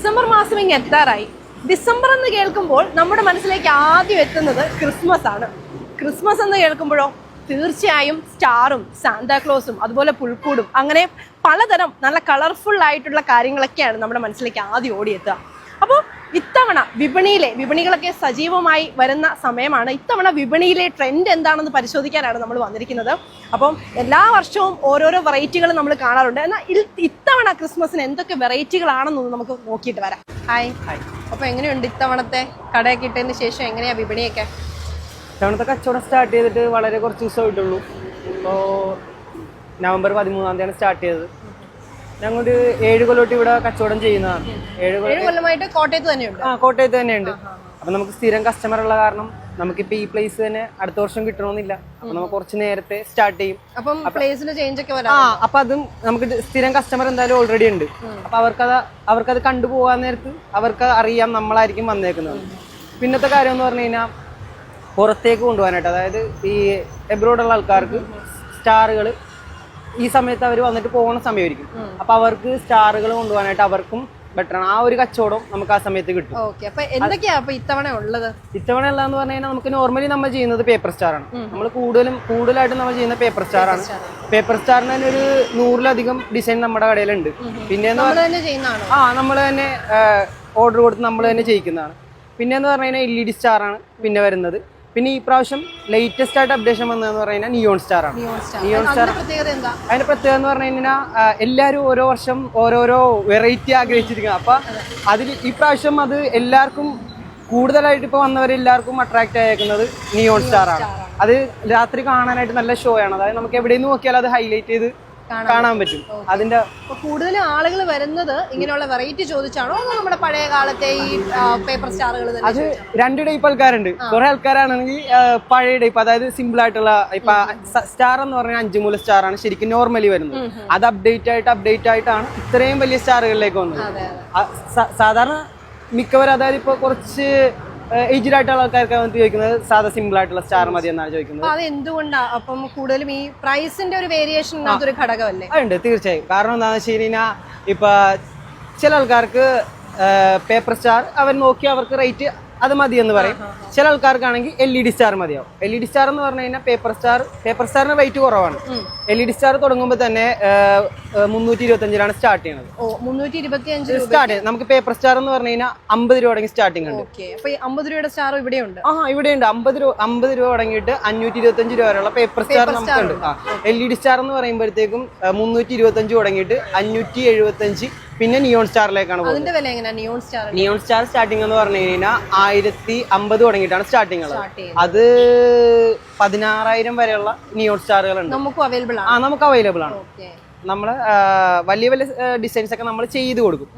December മാസം ഇങ്ങ് എത്താറായി. ഡിസംബർ എന്ന് കേൾക്കുമ്പോൾ നമ്മുടെ മനസ്സിലേക്ക് ആദ്യം എത്തുന്നത് ക്രിസ്മസ് ആണ്. ക്രിസ്മസ് എന്ന് കേൾക്കുമ്പോഴോ തീർച്ചയായും സ്റ്റാറും സാന്താക്ലോസും അതുപോലെ പുൽക്കൂടും അങ്ങനെ പലതരം നല്ല കളർഫുൾ ആയിട്ടുള്ള കാര്യങ്ങളൊക്കെയാണ് നമ്മുടെ മനസ്സിലേക്ക് ആദ്യം ഓടിയെത്തുക. ഇത്തവണ വിപണിയിലെ വിപണികളൊക്കെ സജീവമായി വരുന്ന സമയമാണ് ഇത്തവണ വിപണിയിലെ ട്രെൻഡ് എന്താണെന്ന് പരിശോധിക്കാനാണ് നമ്മൾ വന്നിരിക്കുന്നത്. അപ്പം എല്ലാ വർഷവും ഓരോരോ വെറൈറ്റികൾ നമ്മൾ കാണാറുണ്ട്. എന്നാൽ ഇത്തവണ ക്രിസ്മസിന് എന്തൊക്കെ വെറൈറ്റികളാണെന്നൊന്ന് നമുക്ക് നോക്കിയിട്ട് വരാം. ഹായ് ഹായ് അപ്പോൾ എങ്ങനെയുണ്ട് ഇത്തവണത്തെ കടയൊക്കെ ഇട്ടതിന് ശേഷം? എങ്ങനെയാ വിപണിയൊക്കെ? ഇത്തവണത്തെ കച്ചവടം സ്റ്റാർട്ട് ചെയ്തിട്ട് വളരെ കുറച്ച് ദിവസമായിട്ടുള്ളൂ. ഇപ്പോൾ നവംബർ പതിമൂന്നാം തീയതിയാണ് സ്റ്റാർട്ട് ചെയ്തത്. ഞങ്ങളൊരു ഏഴ് കൊല്ലോട്ട് ഇവിടെ കച്ചവടം ചെയ്യുന്നതാണ്. ഏഴ് കൊല്ലം ഏഴ് കൊല്ലമായിട്ട് കോട്ടയത്ത് തന്നെയുണ്ട്? ആ കോട്ടയത്ത് തന്നെയുണ്ട്. അപ്പൊ നമുക്ക് സ്ഥിരം കസ്റ്റമർ ഉള്ള കാരണം നമുക്കിപ്പോ ഈ പ്ലേസ് തന്നെ അടുത്ത വർഷം കിട്ടണമെന്നില്ല. അപ്പൊ നമുക്ക് കുറച്ച് നേരത്തെ സ്റ്റാർട്ട് ചെയ്യും. അപ്പം പ്ലേസിൽ ചേഞ്ച് ഒക്കെ വരാം ആ അപ്പൊ അതും നമുക്ക് സ്ഥിരം കസ്റ്റമർ എന്തായാലും ഓൾറെഡി ഉണ്ട്. അപ്പൊ അവർക്കത് അവർക്കത് കണ്ടുപോകാൻ നേരത്ത് അവർക്ക് അറിയാം നമ്മളായിരിക്കും വന്നേക്കുന്നത്. പിന്നത്തെ കാര്യം എന്ന് പറഞ്ഞു കഴിഞ്ഞാൽ പുറത്തേക്ക് കൊണ്ടുപോകാനായിട്ട് അതായത് ഈ എബ്രോഡുള്ള ആൾക്കാർക്ക് സ്റ്റാറുകൾ ഈ സമയത്ത് അവർ വന്നിട്ട് പോകുന്ന സമയമായിരിക്കും. അപ്പൊ അവർക്ക് സ്റ്റാറുകൾ കൊണ്ടുപോകാനായിട്ട് അവർക്കും ബെറ്റർ ആണ്. ആ ഒരു കച്ചവടം നമുക്ക് ആ സമയത്ത് കിട്ടും. എന്തൊക്കെയാ ഇത്തവണ ഉള്ളത്? ഇത്തവണ ഉള്ളതെന്ന് പറഞ്ഞു കഴിഞ്ഞാൽ നമുക്ക് നോർമലി നമ്മൾ ചെയ്യുന്നത് പേപ്പർ സ്റ്റാർ ആണ്. നമ്മൾ കൂടുതലും കൂടുതലായിട്ട് നമ്മൾ ചെയ്യുന്ന പേപ്പർ സ്റ്റാർ ആണ്. പേപ്പർ സ്റ്റാറിന് തന്നെ ഒരു നൂറിലധികം ഡിസൈൻ നമ്മുടെ കടയിലുണ്ട്. പിന്നെ ആ നമ്മൾ തന്നെ ഓർഡർ കൊടുത്ത് നമ്മൾ തന്നെ ചെയ്യിക്കുന്നതാണ്. പിന്നെ എന്ന് പറഞ്ഞു കഴിഞ്ഞാൽ എൽ ഇ ഡി സ്റ്റാർ ആണ് പിന്നെ വരുന്നത്. പിന്നെ ഈ പ്രാവശ്യം ലേറ്റസ്റ്റ് ആയിട്ട് അപ്ഡേഷൻ വന്നതെന്ന് പറഞ്ഞു കഴിഞ്ഞാൽ നിയോൺ സ്റ്റാർ ആണ്. നിയോൺ സ്റ്റാർ അതിന്റെ പ്രത്യേകത എന്ന് പറഞ്ഞു കഴിഞ്ഞാൽ എല്ലാവരും ഓരോ വർഷം ഓരോരോ വെറൈറ്റി ആഗ്രഹിച്ചിരിക്കുന്നത് അപ്പൊ അതിൽ ഈ പ്രാവശ്യം അത് എല്ലാവർക്കും കൂടുതലായിട്ട് ഇപ്പോൾ വന്നവരെല്ലാവർക്കും അട്രാക്ട് ആയേക്കുന്നത് നിയോൺ സ്റ്റാർ ആണ്. അത് രാത്രി കാണാനായിട്ട് നല്ല ഷോ ആണ്. അതായത് നമുക്ക് എവിടെ നിന്ന് നോക്കിയാലും അത് ഹൈലൈറ്റ് ചെയ്ത് കാണാൻ പറ്റും. അതിന്റെ കൂടുതൽ കൂടുതലും ആളുകൾ വരുന്നത് ഇങ്ങനെയുള്ള വെറൈറ്റി ചോദിച്ചാണോ അതോ നമ്മുടെ പഴയ കാലത്തെ ഈ പേപ്പർ സ്റ്റാറുകൾ അത് രണ്ട് ടൈപ്പ് ആൾക്കാരുണ്ട്. കുറെ ആൾക്കാരാണെങ്കിൽ പഴയ ടൈപ്പ് അതായത് സിമ്പിൾ ആയിട്ടുള്ള ഇപ്പൊ സ്റ്റാർ എന്ന് പറഞ്ഞാൽ അഞ്ചുമൂല സ്റ്റാർ ആണ് ശരിക്കും നോർമലി വരുന്നത്. അത് അപ്ഡേറ്റ് ആയിട്ട് അപ്ഡേറ്റ് ആയിട്ടാണ് ഇത്രയും വലിയ സ്റ്റാറുകളിലേക്ക് വന്നത്. സാധാരണ മിക്കവരും അതായത് ഇപ്പൊ കുറച്ച് ഏജ്ഡ് ആയിട്ടുള്ള ആൾക്കാർക്ക് വന്നിട്ട് ചോദിക്കുന്നത് സാധാ സിമ്പിൾ ആയിട്ടുള്ള സ്റ്റാർ മതി എന്നാണ് ചോദിക്കുന്നത്. അത് എന്തുകൊണ്ടാ അപ്പം കൂടുതലും ഈ പ്രൈസിന്റെ ഒരു വേരിയേഷൻ അതൊരു ഘടകമല്ലേ? ഉണ്ട്. തീർച്ചയായും. കാരണം എന്താണെന്ന് വെച്ച് കഴിഞ്ഞാൽ ഇപ്പൊ ചില ആൾക്കാർക്ക് പേപ്പർ സ്റ്റാർ അവൻ നോക്കി അവർക്ക് റേറ്റ് അത് മതി എന്ന് പറയും ചില ആൾക്കാർക്കാണെങ്കിൽ എൽ ഇ ഡി സ്റ്റാർ മതിയാവും. എൽ ഇ ഡി സ്റ്റാർ എന്ന് പറഞ്ഞു കഴിഞ്ഞാൽ പേപ്പർ സ്റ്റാർ പേപ്പർ സ്റ്റാറിന് റേറ്റ് കുറവാണ്. എൽ ഇ ഡി സ്റ്റാർ തുടങ്ങുമ്പോൾ തന്നെ മുന്നൂറ്റി ഇരുപത്തഞ്ചിലാണ് സ്റ്റാർട്ട് ചെയ്യുന്നത് സ്റ്റാർട്ട് നമുക്ക് പേപ്പർ സ്റ്റാർ എന്ന് പറഞ്ഞു കഴിഞ്ഞാൽ അമ്പത് രൂപ തുടങ്ങി സ്റ്റാർട്ടിംഗ് ഉണ്ട്. അമ്പത് രൂപയുടെ സ്റ്റാർ ഇവിടെ ഉണ്ട് ആ ഇവിടെ ഉണ്ട് അമ്പത് രൂപ അമ്പത് രൂപ തുടങ്ങിയിട്ട് അഞ്ഞൂറ്റി ഇരുപത്തഞ്ച് രൂപ വരെയുള്ള പേപ്പർ സ്റ്റാർ നമുക്കുണ്ട്. എൽ ഇ ഡി സ്റ്റാർ എന്ന് പറയുമ്പോഴത്തേക്കും മുന്നൂറ്റി ഇരുപത്തഞ്ച് തുടങ്ങിയിട്ട് അഞ്ഞൂറ്റി എഴുപത്തഞ്ച് പിന്നെ നിയോൺ സ്റ്റാറിലേക്കാണ് പോകുന്നത്. അതിന്റെ വില എങ്ങനെയാ? Neon star neon star starting എന്ന് പറഞ്ഞു കഴിഞ്ഞാൽ ആയിരത്തി അമ്പത് തുടങ്ങിയിട്ടാണ് സ്റ്റാർട്ടിംഗ് ഉള്ളത്. അത് പതിനാറായിരം വരെയുള്ള നിയോൺ സ്റ്റാറുകളുണ്ട് നമുക്ക് അവൈലബിൾ ആ നമുക്ക് അവൈലബിൾ ആണ്. നമ്മൾ നമ്മൾ വലിയ വലിയ ഡിസൈൻസ് ഒക്കെ നമ്മൾ ചെയ്ത് കൊടുക്കും.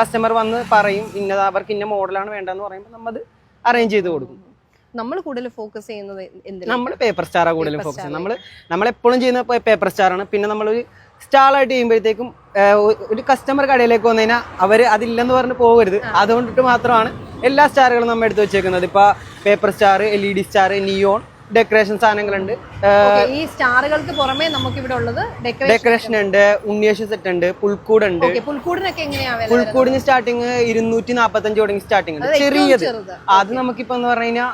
കസ്റ്റമർ വന്ന് പറയും ഇന്ന അവർക്ക് ഇന്ന മോഡലാണ് വേണ്ടതെന്ന് പറയുമ്പോൾ നമ്മൾ അറേഞ്ച് ചെയ്ത് കൊടുക്കും. നമ്മൾ കൂടുതൽ ഫോക്കസ് ചെയ്യുന്നത് നമ്മൾ പേപ്പർ സ്റ്റാറാണ് കൂടുതലും ഫോക്കസ് ചെയ്യുന്നത്. നമ്മൾ നമ്മൾ എപ്പോഴും ചെയ്യുന്ന പേപ്പർ സ്റ്റാറാണ് പിന്നെ നമ്മളൊരു സ്റ്റാളായിട്ട് ചെയ്യുമ്പോഴത്തേക്കും ഒരു കസ്റ്റമർ കടയിലേക്ക് വന്നു കഴിഞ്ഞാൽ അവർ അതില്ലെന്ന് പറഞ്ഞ് പോകരുത്. അതുകൊണ്ടിട്ട് മാത്രമാണ് എല്ലാ സ്റ്റാറുകളും നമ്മൾ എടുത്തു വെച്ചേക്കുന്നത്. ഇപ്പൊ paper star L E D star neon decoration സാധനങ്ങളുണ്ട്. ഈ സ്റ്റാറുകൾക്ക് പുറമേ നമുക്ക് ഇവിടെ ഉള്ളത് ഡെക്കറേഷൻ ഉണ്ട് ഉണ്ണിയേഷൻ സെറ്റ് ഉണ്ട് പുൽക്കൂട് ഉണ്ട്. പുൽക്കൂടിനൊക്കെ പുൽക്കൂടിന് സ്റ്റാർട്ടിങ് ഇരുന്നൂറ്റി നാപ്പത്തഞ്ച് തുടങ്ങി സ്റ്റാർട്ടിങ് ഉണ്ട്. ചെറിയത്. അത് നമുക്കിപ്പോ എന്ന് പറഞ്ഞു കഴിഞ്ഞാൽ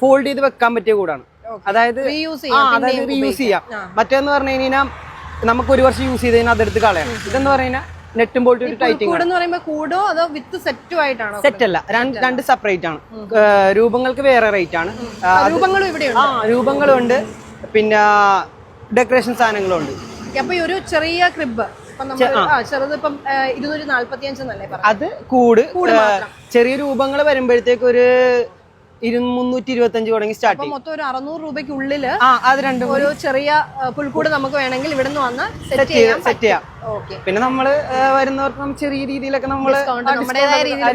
ഫോൾഡ് ചെയ്ത് വെക്കാൻ പറ്റിയ കൂടാണ്. അതായത് അതായത് റീയൂസ് ചെയ്യാം. മറ്റേന്ന് പറഞ്ഞു കഴിഞ്ഞാൽ നമുക്ക് ഒരു വർഷം യൂസ് ചെയ്ത് കഴിഞ്ഞാൽ അതെടുത്ത് കളയാം ഇതെന്ന് പറഞ്ഞു കഴിഞ്ഞാൽ നെറ്റും ബോൾട്ട് ഒരു ടൈറ്റിംഗ് കൂടെന്ന് പറയുമ്പോൾ കൂടോ അതോ വിത്ത് സെറ്റും ആയിട്ടാണോ സെറ്റ് അല്ല. രണ്ട് രണ്ട് സെപ്പറേറ്റ് ആണ്. രൂപങ്ങൾക്ക് വേറെ റേറ്റ് ആണ്. രൂപങ്ങളും ഇവിടെ ആ രൂപങ്ങളും ഉണ്ട് പിന്നെ ഡെക്കറേഷൻ സാധനങ്ങളും ഉണ്ട് അപ്പൊ ഈ ഒരു ചെറിയ ക്രിബ് അപ്പോൾ നമ്മൾ ആ. ചെറുത് ഇപ്പം ഇരുന്നൂറ്റി നാല്പത്തി അഞ്ചെന്നല്ലേ പറഞ്ഞു അത് കൂട് കൂട് മാത്രം. ചെറിയ രൂപങ്ങൾ വരുമ്പോഴത്തേക്ക് ഒരു മുന്നൂറ്റി ഇരുപത്തഞ്ച് തുടങ്ങി സ്റ്റാർട്ട് മൊത്തം ഒരു അറുന്നൂറ് രൂപയ്ക്കുള്ളിൽ ആ അത് രണ്ടും ഒരു ചെറിയ പുൽക്കൂട് നമുക്ക് വേണമെങ്കിൽ ഇവിടെ നിന്ന് വന്ന് സെറ്റ് ചെയ്യാം സെറ്റ് ചെയ്യാം. പിന്നെ നമ്മൾ വരുന്നവർക്ക് നമ്മൾ ചെറിയ രീതിയിലൊക്കെ നമ്മൾ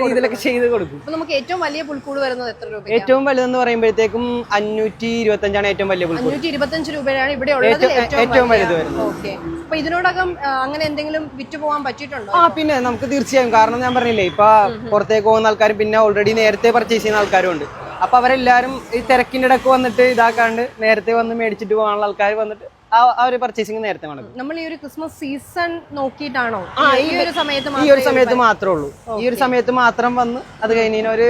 രീതിയിലൊക്കെ ചെയ്ത് കൊടുക്കും. നമുക്ക് ഏറ്റവും വലിയ പുൽക്കൂട് വരുന്നത് എത്ര രൂപ ഏറ്റവും വലുതെന്ന് പറയുമ്പോഴത്തേക്കും അഞ്ഞൂറ്റി ഇരുപത്തി അഞ്ചാണ് ഏറ്റവും വലിയ പുൽക്കൂട്. അഞ്ഞൂറ്റി ഇരുപത്തഞ്ച് രൂപയാണ് ഇവിടെ ഉള്ളത് ഏറ്റവും വലുത് വരുന്നത്. ഓക്കെ അപ്പൊ ഇതിനോടകം അങ്ങനെ എന്തെങ്കിലും വിറ്റ് പോകാൻ പറ്റിയിട്ടുണ്ടോ? ആ പിന്നെ നമുക്ക് തീർച്ചയായും. കാരണം ഞാൻ പറഞ്ഞില്ലേ ഇപ്പൊ പുറത്തേക്ക് പോകുന്ന ആൾക്കാരും പിന്നെ ഓൾറെഡി നേരത്തെ പർച്ചേസ് ചെയ്യുന്ന ആൾക്കാരും ഉണ്ട്. അപ്പൊ അവരെല്ലാരും ഈ തിരക്കിന്റെ ഇടയ്ക്ക് വന്നിട്ട് ഇതാക്കാണ്ട് നേരത്തെ വന്ന് മേടിച്ചിട്ട് പോകാനുള്ള ആൾക്കാർ വന്നിട്ട് ആ ഒരു പർച്ചേസിങ് നേരത്തെ നടക്കും. നമ്മൾ ഈ ഒരു ക്രിസ്മസ് സീസൺ നോക്കിയിട്ടാണോ? ഈ ഒരു സമയത്ത് ഈ ഒരു സമയത്ത് മാത്രമേ ഉള്ളൂ. ഈ ഒരു സമയത്ത് മാത്രം വന്ന് അത് കഴിഞ്ഞ ഒരു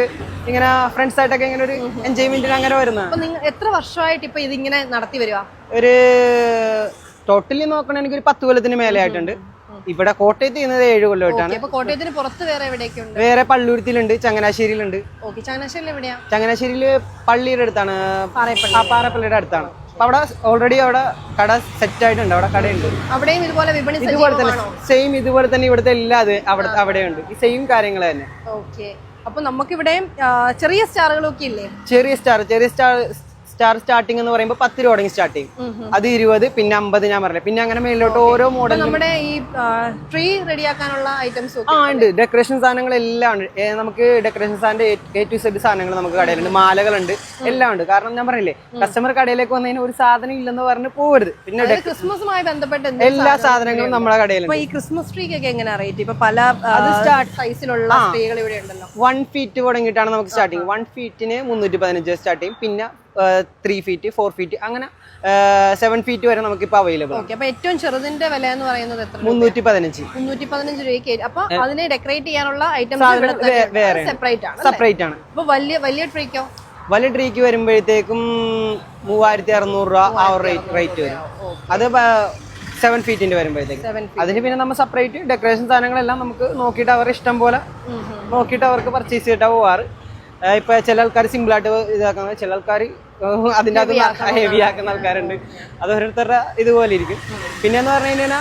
ഇങ്ങനെ ഫ്രണ്ട്സ് ആയിട്ടൊക്കെ ഇങ്ങനെ ഒരു എൻജോയ്മെന്റിന് അങ്ങനെ വരുന്ന എത്ര വർഷമായിട്ട് ഇപ്പൊ ഇതിങ്ങനെ നടത്തി വരുക? ഒരു ടോട്ടലി നോക്കണെങ്കിൽ ഒരു പത്ത് കൊല്ലത്തിന് മേലെ ആയിട്ടുണ്ട്. ഇവിടെ കോട്ടയത്ത് ചെയ്യുന്നത് ഏഴ് കൊല്ലമായിട്ടാണ്. അപ്പൊ കോട്ടയത്തിന് പുറത്ത് വേറെ എവിടെയൊക്കെ വേറെ പള്ളൂരത്തിലുണ്ട് ചങ്ങനാശ്ശേരിയിലുണ്ട്. ഓക്കെ ചങ്ങനാശ്ശേരിയിൽ എവിടെയാ? ചങ്ങനാശ്ശേരിയിൽ പള്ളിയുടെ അടുത്താണ്. ആ പാറപ്പള്ളിയുടെ അടുത്താണ്. അപ്പൊ അവിടെ ഓൾറെഡി അവിടെ കട സെറ്റ് ആയിട്ടുണ്ട് അവിടെ കടയുണ്ട്. അവിടെയും ഇതുപോലെ വിപണി ഇതുപോലെ തന്നെ സജീവമാണോ? സെയിം ഇതുപോലെ തന്നെ ഇവിടുത്തെ എല്ലാ അത് അവിടെ അവിടെയുണ്ട്. ഈ സെയിം കാര്യങ്ങൾ തന്നെ. ഓക്കെ. അപ്പൊ നമുക്കിവിടെയും ആ, ചെറിയ സ്റ്റാറുകളൊക്കെ ഇല്ലേ? ചെറിയ സ്റ്റാർ ചെറിയ സ്റ്റാർ സ്റ്റാർ സ്റ്റാർട്ടിംഗ് എന്ന് പറയുമ്പോൾ പത്ത് രൂപ തുടങ്ങി സ്റ്റാർട്ട് ചെയ്യും. അത് ഇരുപത് പിന്നെ അമ്പത് ഞാൻ പറഞ്ഞില്ല. പിന്നെ അങ്ങനെ മേലോട്ട് ഓരോ മോഡൽ നമ്മുടെ ഈ ട്രീ റെഡിയാക്കാനുള്ള ഐറ്റംസ് ആ ഉണ്ട്. ഡെക്കറേഷൻ സാധനങ്ങൾ എല്ലാം ഉണ്ട് നമുക്ക് ഡെക്കറേഷൻ സാധനത്തിന്റെ എ ടു സെഡ് സാധനങ്ങൾ നമുക്ക് കടയിലുണ്ട്. മാലകളുണ്ട്. എല്ലാം ഉണ്ട്. കാരണം ഞാൻ പറഞ്ഞില്ലേ കസ്റ്റമർ കടയിലേക്ക് വന്നതിന് ഒരു സാധനം ഇല്ലെന്ന് പറഞ്ഞ് പോകരുത് പിന്നെ ക്രിസ്മസുമായി ബന്ധപ്പെട്ട് എല്ലാ സാധനങ്ങളും നമ്മുടെ കടയിലുണ്ട്. ഈ ക്രിസ്മസ് ട്രീക്ക് ഒക്കെ എങ്ങനെയാ റേറ്റ് ഇപ്പൊ പല സൈസിലുള്ള ട്രീകൾ ഇവിടെ ഉണ്ടല്ലോ. വൺ ഫീറ്റ് തുടങ്ങിയിട്ടാണ് നമുക്ക് സ്റ്റാർട്ടിങ് വൺ ഫീറ്റിന് മുന്നൂറ്റി പതിനഞ്ച് സ്റ്റാർട്ട് ചെയ്യും. പിന്നെ ത്രീ ഫീറ്റ് ഫോർ ഫീറ്റ് അങ്ങനെ സെവൻ ഫീറ്റ് വരെ നമുക്ക് ഇപ്പോൾ അവൈലബിൾ ആണ് ഏറ്റവും ചെറുതിന്റെ വില എന്ന് പറയുന്നത് എത്ര മുന്നൂറ്റി പതിനഞ്ച് മുന്നൂറ്റി പതിനഞ്ച് രൂപയ്ക്ക് അപ്പൊ അതിനെ ഡെക്കറേറ്റ് ചെയ്യാനുള്ള ഐറ്റംസ് വേറെ സെപ്പറേറ്റ് ആണ് സെപ്പറേറ്റ് ആണ്. അപ്പൊ വലിയ വലിയ ട്രീക്കോ വലിയ ട്രീക്ക് വരുമ്പോഴത്തേക്കും മൂവായിരത്തി അറുന്നൂറ് രൂപ ആ ഒരു റേറ്റ് റേറ്റ് വരും. അത് സെവൻ ഫീറ്റിന്റെ വരുമ്പോഴത്തേക്ക്. അതിന് പിന്നെ നമ്മൾ സെപ്പറേറ്റ് ഡെക്കറേഷൻ സാധനങ്ങളെല്ലാം നമുക്ക് നോക്കിയിട്ട് അവർ ഇഷ്ടം പോലെ നോക്കിയിട്ട് അവർക്ക് പർച്ചേസ് ചെയ്തിട്ടാണ് പോവാറ്. ഇപ്പൊ ചില ആൾക്കാർ സിമ്പിൾ ആയിട്ട് ഇതാക്കുന്നത് ചില ആൾക്കാർ അതിന്റെ അത് ഹെവി ആക്കുന്ന ആൾക്കാരുണ്ട്. അത് ഓരോരുത്തരുടെ ഇതുപോലെ ഇരിക്കും. പിന്നെ എന്ന് പറഞ്ഞു കഴിഞ്ഞാൽ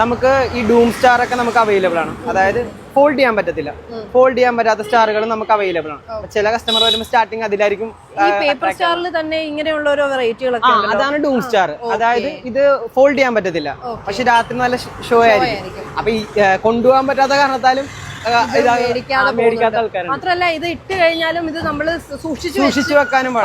നമുക്ക് ഈ ഡൂം സ്റ്റാർ ഒക്കെ നമുക്ക് അവൈലബിൾ ആണ്. അതായത് ഫോൾഡ് ചെയ്യാൻ പറ്റത്തില്ല. ഫോൾഡ് ചെയ്യാൻ പറ്റാത്ത സ്റ്റാറുകൾ നമുക്ക് അവൈലബിൾ ആണ്. ചില കസ്റ്റമർ വരുമ്പോൾ സ്റ്റാർട്ടിങ് അതിലായിരിക്കും പേപ്പർ സ്റ്റാറിൽ തന്നെ ഇങ്ങനെയുള്ള ഓരോ വെറൈറ്റികളൊക്കെ അതാണ് ഡൂം സ്റ്റാർ അതായത് ഇത് ഫോൾഡ് ചെയ്യാൻ പറ്റത്തില്ല. പക്ഷെ രാത്രി നല്ല ഷോ ആയിരിക്കും. അപ്പൊ ഈ കൊണ്ടുപോകാൻ പറ്റാത്ത കാരണത്താലും മേടിക്കാത്ത ആൾക്കാരുണ്ട്. മാത്രല്ല ഇത് ഇട്ട് കഴിഞ്ഞാലും ഇത് നമ്മൾ സൂക്ഷിച്ചു സൂക്ഷിച്ചു വെക്കാനും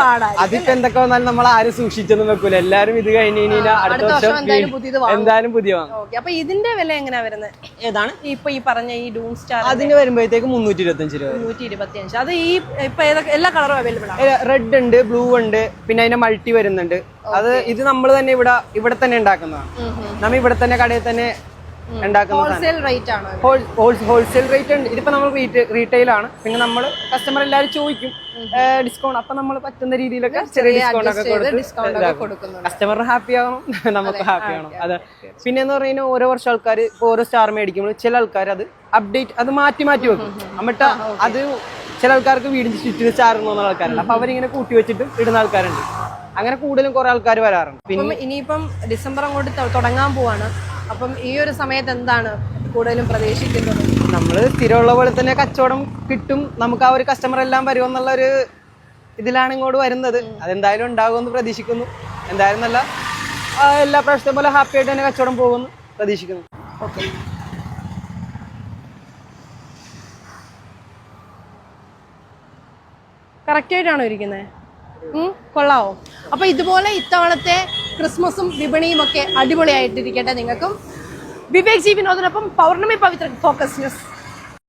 അതിപ്പോ എന്തൊക്കെ വന്നാലും നമ്മൾ ആരും സൂക്ഷിച്ചൊന്നും വെക്കൂല. എല്ലാരും ഇത് കഴിഞ്ഞ് കഴിഞ്ഞാൽ അടുത്ത വർഷം എന്തായാലും പുതിയ വാങ്ങും. അപ്പൊ ഇതിന്റെ വില എങ്ങനെയാ വരുന്നത് ഏതാണ്? ഇപ്പൊ ഈ പറഞ്ഞ ഈ ഡൂം സ്റ്റാർ അതിന് വരുമ്പോഴത്തേക്ക് മുന്നൂറ്റി ഇരുപത്തഞ്ച് രൂപ നൂറ്റി ഇരുപത്തി അഞ്ച് അത് ഈ ഇപ്പൊ ഏതൊക്കെ എല്ലാ കളറും അവൈലബിൾ ആണ്? റെഡ് ഉണ്ട് ബ്ലൂ ഉണ്ട് പിന്നെ അതിന്റെ മൾട്ടി വരുന്നുണ്ട്. അത് ഇത് നമ്മൾ തന്നെ ഇവിടെ ഇവിടെ തന്നെ ഉണ്ടാക്കുന്നതാണ്. നമ്മ ഇവിടെ തന്നെ കടയിൽ തന്നെ ഹോൾസെയിൽ റേറ്റ് ആണ് ഹോൾസെയിൽ റേറ്റ് ഉണ്ട്. ഇതിപ്പോ നമ്മൾ റീറ്റെയിൽ ആണ്. പിന്നെ നമ്മൾ കസ്റ്റമർ എല്ലാവരും ചോദിക്കും. ഡിസ്കൗണ്ട് അപ്പൊ നമ്മൾ പറ്റുന്ന രീതിയിലൊക്കെ ചെറിയ ഡിസ്കൗണ്ട് ഒക്കെ ഒക്കെ കസ്റ്റമർ ഹാപ്പി ആവണം. നമുക്ക് ഹാപ്പി ആവണം. അതെ. പിന്നെ എന്ന് പറയുന്നത് ഓരോ വർഷം ആൾക്കാർ ഓരോ സ്റ്റാർ മേടിക്കുമ്പോൾ ചില ആൾക്കാർ അത് അപ്ഡേറ്റ് അത് മാറ്റി മാറ്റി വെക്കും. എന്നിട്ട് അത് ചില ആൾക്കാർക്ക് വീടിന് ചുറ്റിന് സ്റ്റാർ തോന്നുന്ന ആൾക്കാരുണ്ട്. അപ്പൊ അവരിങ്ങനെ കൂട്ടി വെച്ചിട്ട് ഇടുന്ന ആൾക്കാരുണ്ട്. അങ്ങനെ കൂടുതലും കുറെ ആൾക്കാർ വരാറുണ്ട്. പിന്നെ ഇനിയിപ്പം ഡിസംബർ അങ്ങോട്ട് തുടങ്ങാൻ പോവാണ്. അപ്പം ഈ ഒരു സമയത്ത് എന്താണ് കൂടുതലും പ്രതീക്ഷിക്കുന്നത്? നമ്മൾ സ്ഥിരമുള്ള പോലെ തന്നെ കച്ചവടം കിട്ടും. നമുക്ക് ആ ഒരു കസ്റ്റമർ എല്ലാം വരുമെന്നുള്ള ഒരു ഇതിലാണ് ഇങ്ങോട്ട് വരുന്നത്. അതെന്തായാലും ഉണ്ടാകുമെന്ന് പ്രതീക്ഷിക്കുന്നു. എന്തായാലും നല്ല എല്ലാ പ്രാവശ്യത്തെ പോലെ ഹാപ്പി ആയിട്ട് തന്നെ കച്ചവടം പോകുമെന്ന് പ്രതീക്ഷിക്കുന്നു. ഓക്കെ. കറക്റ്റ് ആയിട്ടാണോ ഇരിക്കുന്നത് കൊള്ളാവോ? അപ്പൊ ഇതുപോലെ ഇത്തവണത്തെ ക്രിസ്മസും വിപണിയും ഒക്കെ അടിപൊളിയായിട്ടിരിക്കട്ടെ നിങ്ങൾക്കും. വിവേക് ജി വിനോദിനൊപ്പം പൗർണമി പവിത്ര ഫോക്കസ് ന്യൂസ്.